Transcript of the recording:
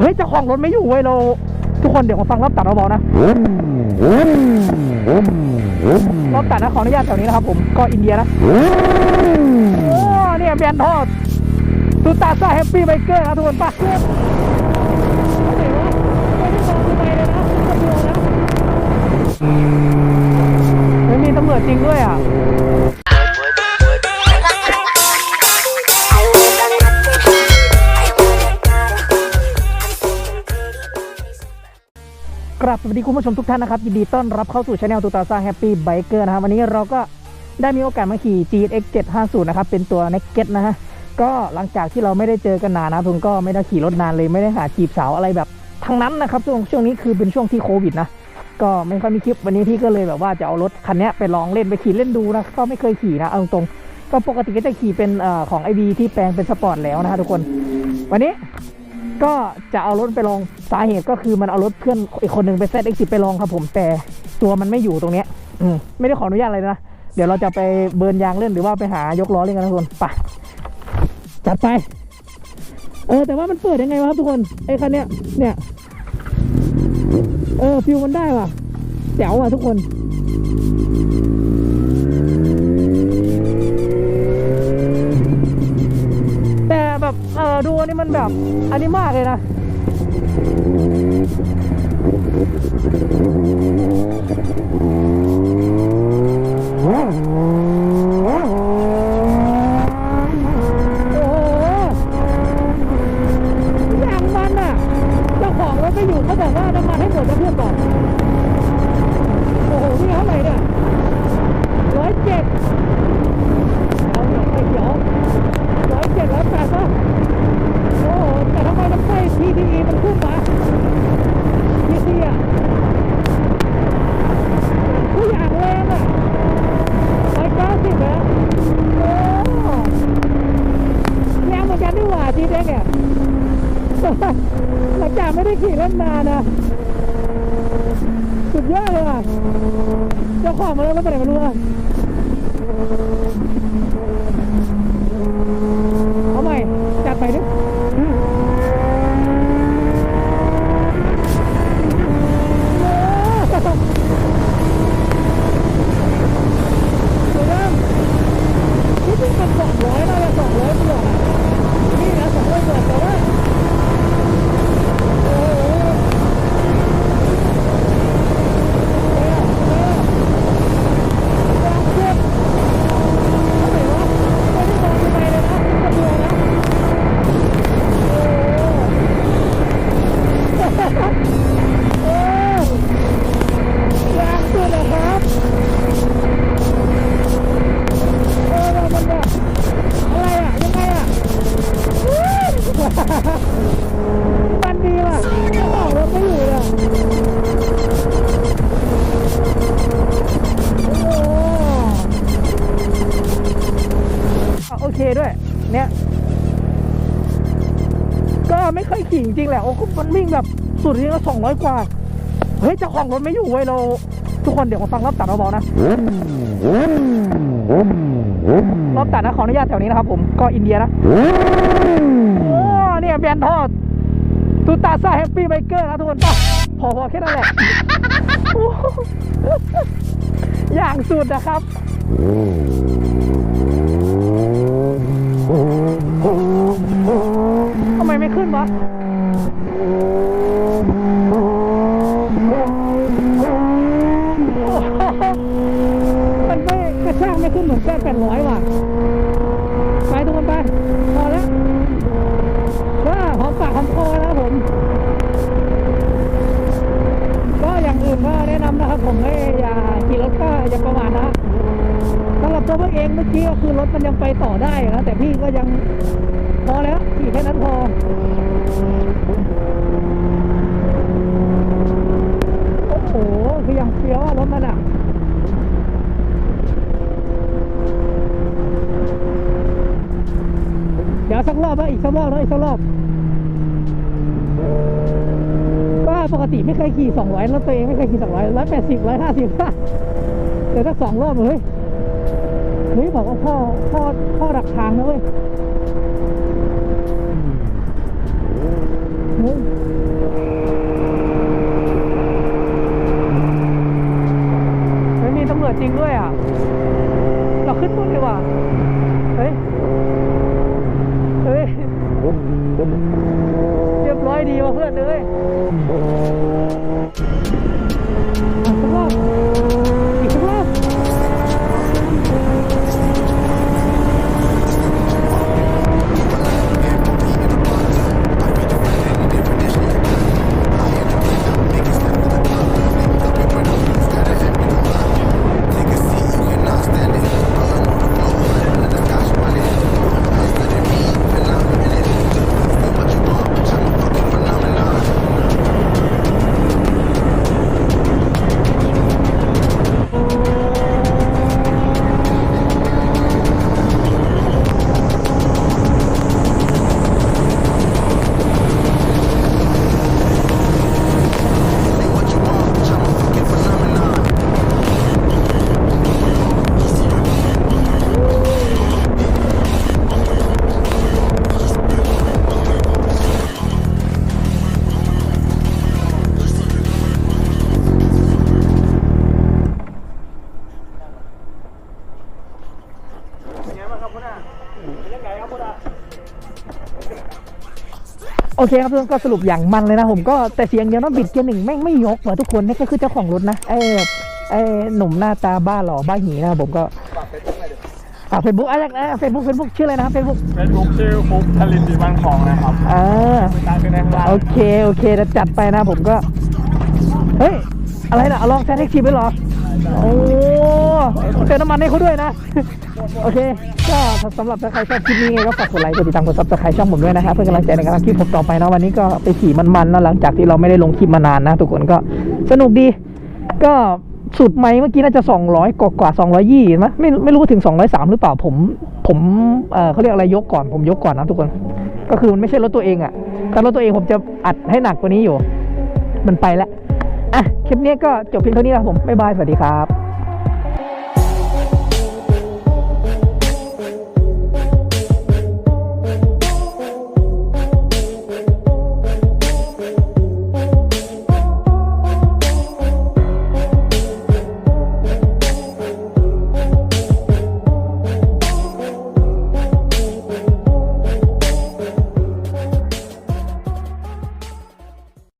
เฮ้ยเจ้าของรถไม่อยู่เว้ยเรา ทุกคนเดี๋ยวมาฟังรอบตัดเราบอกนะรอบตัดนะขออนุญาตแถวนี้นะครับผมก็อินเดียนะโอ้เนี่ยแบนทอดตูตาซ่าแฮปปี้ไบเกอร์นะทุกคนปะไม่มีตำรวจจริงด้วยอะ กราบสวัสดีคุณผู้ชมทุกท่านนะครับ ยินดีต้อนรับเข้าสู่ช anel ตูตาซ่าแฮปปี้ไบเกอร์นะครับวันนี้เราก็ได้มีโอกาสมาขี่ GX 750นะครับ เป็นตัว Naked นะฮะก็หลังจากที่เราไม่ได้เจอกันนานนะผมก็ไม่ได้ขี่รถนานเลยไม่ได้หาจีบสาวอะไรแบบทั้งนั้นนะครับช่วงช่วงนี้คือเป็นช่วงที่โควิดนะก็ไม่ค่อยมีคลิปวันนี้พี่ก็เลยแบบว่าจะเอารถคันนี้ไปลองเล่นไปขี่เล่นดูนะก็ไม่เคยขี่นะเอาตรงก็ปกติก็จะขี่เป็นอ่อของ IB ที่แปลงเป็นสปอร์ตแล้วนะฮะทุกคน วันนี้ก็จะเอารถไปลอง สาเหตุก็คือมันเอารถเพื่อนอีกคนหนึ่งไป ZX10 ไปลองครับผมแต่ตัวมันไม่อยู่ตรงเนี้ยอืมไม่ได้ขออนุญาตอะไรนะ เดี๋ยวเราจะไปเบิร์นยางเล่นหรือว่าไปหายกล้อเล่นกันนะทุกคนไปจัดไป เออแต่ว่ามันเปิดยังไงวะครับทุกคนไอ้คันเนี้ยเนี่ยเออฟิวมันได้ว่ะแจ๋วว่ะทุกคนแต่แบบเออดูอันนี้มันแบบอันนี้มากเลยนะ โอ้โหอย่างมันอะ เจ้าของรถไม่อยู่เขาบอกว่าน้ำมันให้หมดนะเพื่อนบอกโอ้โห นี่เท่าไหร่เนี่ยร้อยเจ็ดเอาเนี่ยไฟเขียวร้อยเจ็ดร้อยแปดป่ะโอ้โห แต่ทำไมมันไม่ TTE มันขึ้นมา TT อะผู้อย่างแรงอะร้อยเก้าสิบแล้วโอ้แรงเหมือนกันนี่หว่าทีเด็กเนี่ย หลัง จากไม่ได้ขี่เล่นนานะ สุดยอดเลยอะ เจ้าของมาแล้วมาแต่ไหนไม่รู้อะเอาใหม่จัดไปด้วย เนี่ยก็ไม่ค่อยขี่จริงๆแหละโอ้มันวิ่งแบบสุดที่ก็สองร้อยกว่าเฮ้ยเจ้าของรถไม่อยู่เว้ยเรา ทุกคนเดี๋ยวมาฟังรอบตัดเราบอกนะรอบตัดนะขออนุญาตแถวนี้นะครับผมก็อินเดียนะโอ้เนี่ยแบนทอดตูตาซ่าแฮปปี้ไบเกอร์นะทุกคนป่ะพอพอแค่นั้นแหละอย่างสุดนะครับ ทำไมไม่ขึ้นวะมันไม่กระชากไม่ขึ้นเหมือนแก้แปดร้อยว่ะ ไปทุกคนไป พอแล้วก็หอมปากหอมคอนะครับผม ก็อย่างอื่นก็แนะนำนะครับผมให้อย่าขี่รถก็อย่าประมาทนะ สำหรับตัวพี่เองเมื่อกี้ก็คือรถมันยังไปต่อได้นะแต่พี่ก็ยังพอแล้วขี่แค่นั้นพอโอ้โหคือยังเฟี้ยวรถมันอะเดี๋ยวสักรอบนะอีกสักรอบนะอีกสักรอบก็ปกติไม่เคยขี่200แล้วตัวเองไม่เคยขี่200 180 150เดี๋ยวสักสองรอบเลย เฮ้ยบอกว่าพ่อพ่อพ่อดักทางนะเว้ยเฮ้ยมีตำรวจจริงด้วยอะ เราขึ้นบนดีกว่า โอเคครับเพื่อนก็สรุปอย่างมันเลยนะผมก็แต่เสียงเดียวนะบิดเกียร์หนึ่งแม่งไม่ยกว่ะทุกคนนี่ก็คือเจ้าของรถนะไอ้ไอ้หนุ่มหน้าตาบ้าหล่อบ้าหีนะครับผมก็อ่าเฟซบุ๊กอะไรนะเฟซบุ๊กเฟซบุ๊กชื่ออะไรนะเฟซบุ๊กเฟซบุ๊กชื่อฟุกทลินดีบางทองนะครับอ่าติดตามกันในข้างล่างโอเคโอเคจะจัดไปนะผมก็ เฮ้ย อะไรนะเอาลองแซนเท็กทีไปเหรอ โอ้เติมน้ำมันให้เขาด้วยนะ โอเค ก็สำหรับถ้าใครชอบคลิปนี้ไงก็ฝากกดไลค์ กดติดตาม กดซับสไครต์ช่องผมด้วยนะครับเพื่อกำลังใจในการทำคลิปผมต่อไปนะวันนี้ก็ไปขี่มันๆนะหลังจากที่เราไม่ได้ลงคลิปมานานนะ ทุกคนก็สนุกดี ก็สุดไหมเมื่อกี้น่าจะ 200 กว่ากว่า220มั้ยไม่ไม่รู้ถึง 203 หรือเปล่าผม ผมเออเขาเรียกอะไรยกก่อนผมยกก่อนนะทุกคน ก็คือมันไม่ใช่รถตัวเองอะถ้ารถตัวเองผมจะอัดให้หนักกว่านี้อยู่ มันไปแล้ว อะคลิปนี้ก็จบเพียงเท่านี้นะครับผมบ๊ายบายสวัสดีครับ